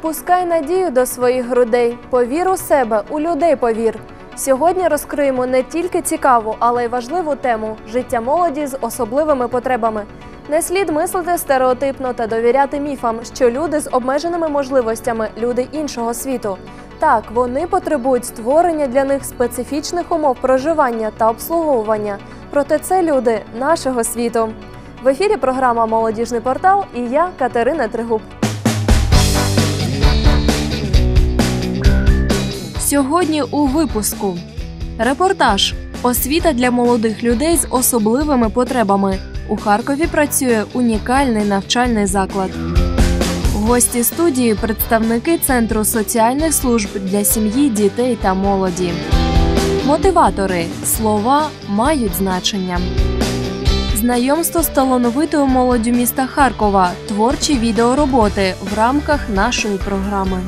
пускай надію до своїх грудей, повір у себе, у людей повір. Сьогодні розкриємо не тільки цікаву, але й важливу тему життя молоді з особливими потребами. Не слід мислити стереотипно та довіряти міфам, що люди з обмеженими можливостями люди іншого світу. Так, вони потребують створення для них специфічних умов проживання та обслуговування. Проте це люди нашого світу. В ефірі програма Молодіжний портал і я Катерина Тригуб. Сьогодні у випуску репортаж Освіта для молодих людей з особливими потребами. У Харкові працює унікальний навчальний заклад. Гості студії представники Центру соціальних служб для сім'ї, дітей та молоді. Мотиватори слова мають значення. Знайомство з талановитою молоддю міста Харкова. Творчі відеороботи в рамках нашої програми.